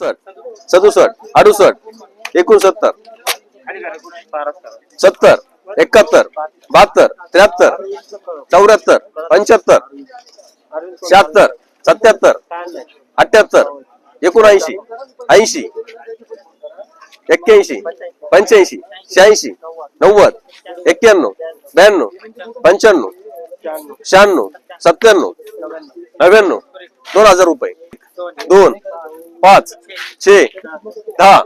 सदुसष्ट. अडुसष्ट. एकोणसत्तर. सत्तर. एकाहत्तर. बहात्तर. त्र्याहत्तर. चौऱ्याहत्तर. पंच्याहत्तर. शहात्तर. सत्याहत्तर. अठ्याहत्तर. एकोणऐंशी. ऐंशी. एक्क्याऐंशी. पंच्याऐंशी. शहाऐंशी. नव्वद. एक्क्याण्णव. ब्याण्णव. पंच्याण्णव. शहाण्णव. सत्त्याण्णव. नव्याण्णव. दोन हजार रुपये. दोन पाच छे दहा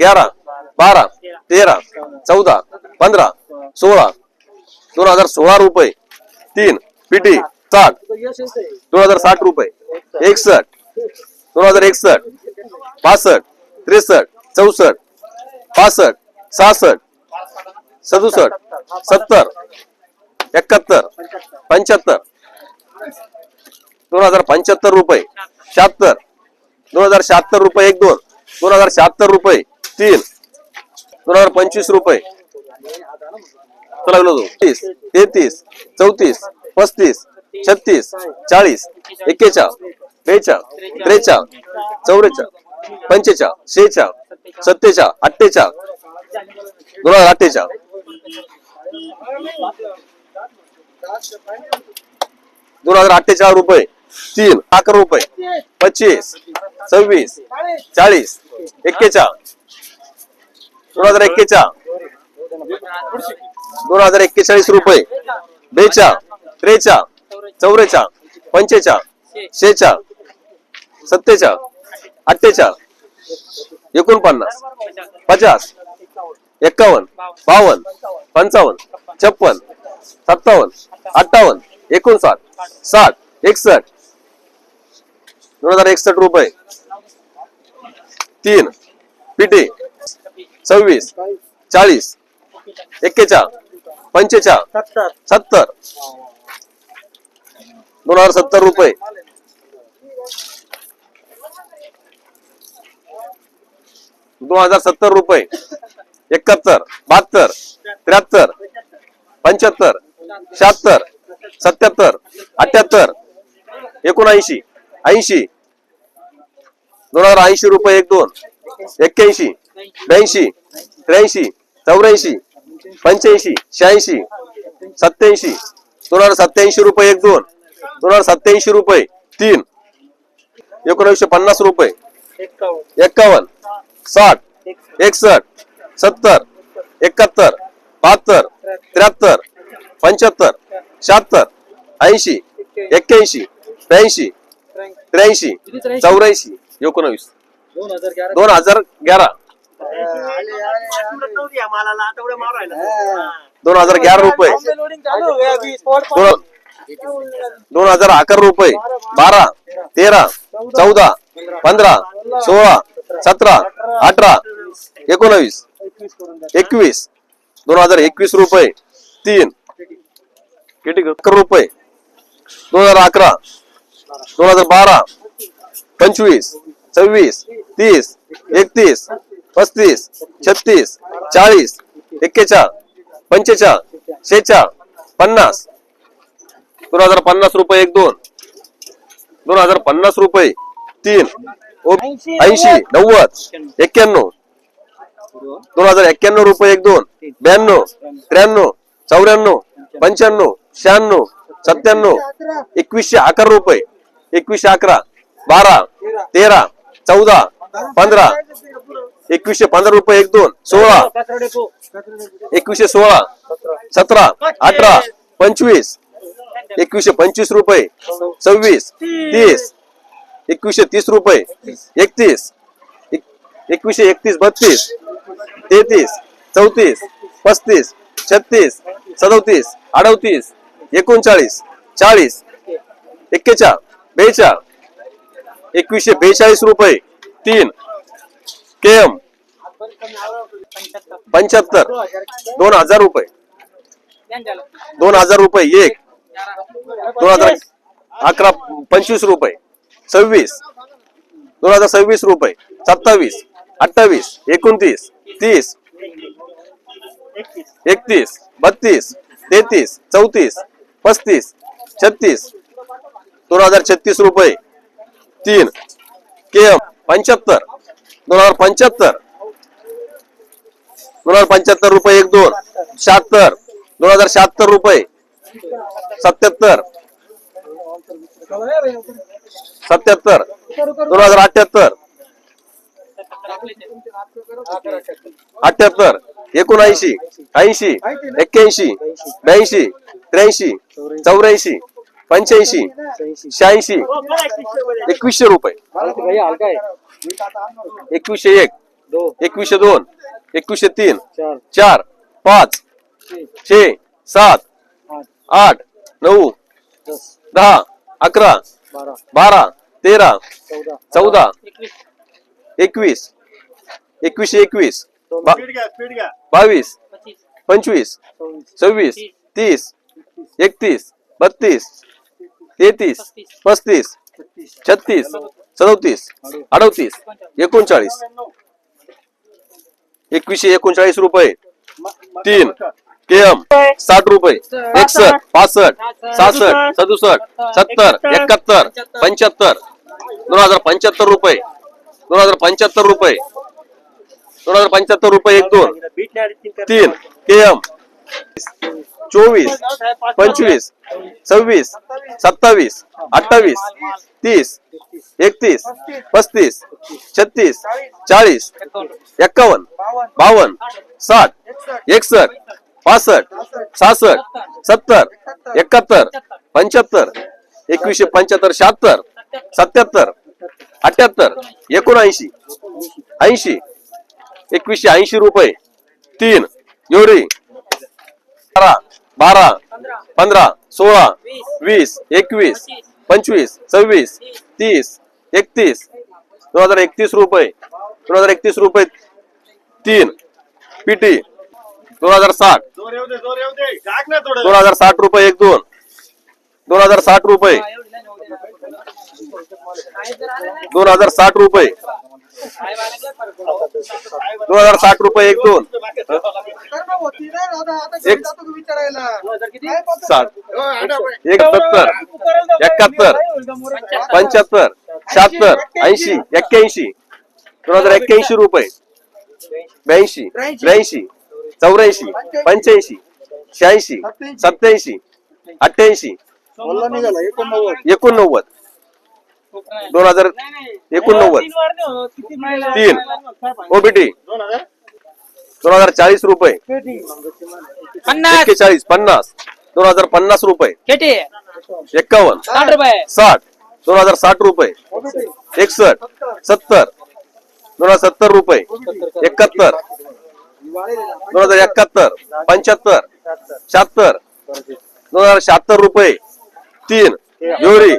ग्यारा बारा तेरा चौदा पंधरा सोळा दोन हजार सोळा रुपये. तीन पिटी साठ. दोन हजार साठ रुपये. एकसष्ट. दोन हजार एकसष्ट. पासष्ट त्रेसष्ट चौसष्ट पासष्ट सहासष्ट सदुसष्ट सत्तर एकाहत्तर पंच्याहत्तर. दोन हजार पंच्याहत्तर रुपये. शहात्तर. दोन हजार शहात्तर रुपये एक दोन. दोन हजार शहात्तर रुपये तीन. दोन हजार पंचवीस रुपये. चला तीस तेहतीस चौतीस पस्तीस छत्तीस चाळीस एक्केचाळ बेचाळ त्रेचाळ चौवेचाळ पंचेचाळ शेचाळ सत्तेचाळ अठ्ठेचाळ दोन हजार अठ्ठेचाळ. दोन हजार अठ्ठेचाळ रुपये. तीन अकरा रुपये. पच्चीस सव्वीस चाळीस एक्केचाळ दोन हजार एक्केचा दोन हजार एक्केचाळीस रुपये. बेचाळ त्रेचाळ चौरेचा पंचेचाळ शेचा सत्तेचाळ अठ्ठेचाळ एकोणपन्नास पचास एक्कावन्न बावन्न पंचावन्न छप्पन सत्तावन्न अठ्ठावन्न एकोणसाठ साठ एकसष्ट दोन हजार एकसष्ट रुपये. तीन. पिटी सव्वीस. चाळीस. एक्केचाळ पंचेचाळ सत्तर. दोन हजार सत्तर रुपये. दोन हजार सत्तर रुपये. एकाहत्तर बहात्तर त्र्याहत्तर पंच्याहत्तर शहात्तर सत्याहत्तर अठ्याहत्तर एकोणऐंशी ऐंशी दोन हजार ऐंशी रुपये एक दोन एक्क्याऐंशी ब्याऐंशी त्र्याऐंशी चौऱ्याऐंशी पंच्याऐंशी शहाऐंशी सत्याऐंशी दोन हजार सत्याऐंशी रुपये एक दोन दोन हजार सत्याऐंशी रुपये तीन एकोणीसशे पन्नास रुपये एक्कावन्न साठ एकसष्ट सत्तर एकाहत्तर बहात्तर त्र्याहत्तर पंच्याहत्तर शहात्तर ऐंशी एक्क्याऐंशी ब्याऐंशी त्र्याऐंशी चौऱ्याऐंशी एकोणवीस. दोन हजार ग्यारा. दोन हजार ग्यारा. रुपये. दोन दोन हजार अकरा रुपये. बारा तेरा चौदा पंधरा सोळा सतरा अठरा एकोणवीस एकवीस. दोन हजार एकवीस रुपये. तीन. किती ग? अकरा रुपये. दोन हजार अकरा. दोन हजार बारा. पंचवीस. सव्वीस तीस एकतीस पस्तीस छत्तीस चाळीस एक्केचाळ पंचेचाळ शेचाळ पन्नास. दोन हजार पन्नास रुपये एक दोन. दोन हजार पन्नास रुपये तीन. ऐंशी नव्वद एक्क्याण्णव. दोन हजार एक्क्याण्णव रुपये एक दोन. ब्याण्णव त्र्याण्णव चौऱ्याण्णव पंच्याण्णव शहाण्णव सत्त्याण्णव एकवीसशे अकरा रुपये. एकवीसशे अकरा बारा तेरा चौदा पंधरा एकवीसशे पंधरा रुपये एक दोन सोळा एकवीसशे सोळा सतरा अठरा पंचवीस एकवीसशे पंचवीस रुपये सव्वीस तीस एकवीसशे तीस रुपये एकतीस एकवीसशे एकतीस बत्तीस तेहतीस चौतीस पस्तीस छत्तीस सदोतीस अडतीस एकोणचाळीस चाळीस एक्केचाळ बेचाळ एकवीसशे बेचाळीस रुपये. तीन. केम पंच्याहत्तर. दोन हजार रुपये. दोन हजार रुपये एक. दोन हजार अकरा पंचवीस रुपये. सव्वीस. दोन हजार सव्वीस रुपये. सत्तावीस. अठ्ठावीस. एकोणतीस. तीस. एकतीस. बत्तीस. तेहतीस. चौतीस. पस्तीस. छत्तीस. दोन हजार छत्तीस रुपये. तीन के एम पंच्याहत्तर. दोन हजार पंच्याहत्तर. दोन हजार पंच्याहत्तर रुपये एक दोन शहात्तर. दोन हजार शहात्तर रुपये सत्याहत्तर. सत्याहत्तर. दोन हजार अठ्याहत्तर. अठ्याहत्तर. एकोणऐंशी ऐंशी एक्क्याऐंशी ब्याऐंशी त्र्याऐंशी चौऱ्याऐंशी. पंच्याऐंशी. शहाऐंशी. एकवीसशे रुपये. एकवीसशे एक. एकवीसशे दोन. एकवीसशे तीन. चार. पाच. छे. सात. आठ. नऊ. दहा. अकरा. बारा. तेरा. चौदा. एकवीस. एकवीसशे एकवीस. बावीस. पंचवीस. सव्वीस. तीस. एकतीस. बत्तीस. तेहतीस पस्तीस छत्तीस चौतीस अडतीस एकोणचाळीस. एकवीसशे एकोणचाळीस रुपये. तीन केएम साठ रुपये. एकसष्ट पासष्ट सहासष्ट सदुसष्ट सत्तर एकाहत्तर पंच्याहत्तर. दोन हजार पंच्याहत्तर रुपये. दोन हजार पंच्याहत्तर रुपये. दोन हजार पंच्याहत्तर रुपये एक दोन. तीन केएम चोवीस पंचवीस सव्वीस. सत्तावीस अठ्ठावीस तीस एकतीस पस्तीस. छत्तीस चाळीस एक्कावन्न बावन्न. साठ एकसष्ट. पासष्ट सहासष्ट सत्तर. एकाहत्तर पंच्याहत्तर एकवीसशे पंच्याहत्तर शहात्तर सत्याहत्तर अठ्याहत्तर एकोणऐंशी ऐंशी एकवीसशे ऐंशी रुपये तीन एवढी. बारा बारा पंधरा सोळा वीस एकवीस पंचवीस सव्वीस तीस एकतीस दोन हजार एकतीस रुपये दोन हजार एकतीस रुपये तीन पीटी दोन हजार साठ दोन हजार साठ रुपये एक दोन दोन हजार साठ रुपये दोन हजार साठ रुपये दोन हजार साठ रुपये एक दोन. एक साठ. एक सत्तर. एकाहत्तर. पंच्याहत्तर. शहात्तर. ऐंशी. एक्क्याऐंशी. दोन हजार एक्क्याऐंशी रुपये. ब्याऐंशी. त्र्याऐंशी चौऱ्याऐंशी. पंच्याऐंशी. शहाऐंशी. सत्याऐंशी अठ्ठ्याऐंशी. एकोणनव्वद. दोन हजार एकोणनव्वद. तीन ओबीटी. दोन हजार? चाळीस रुपये. पन्नास. एक्केचाळीस पन्नास. दोन हजार पन्नास रुपये. एक्कावन्न. साठ रुपये. साठ. दोन हजार साठ रुपये. एकसष्ट. सत्तर. दोन हजार सत्तर रुपये. एकाहत्तर. दोन हजार एकाहत्तर. पंच्याहत्तर. शहात्तर. दोन हजार शहात्तर रुपये. तीन. एवढी.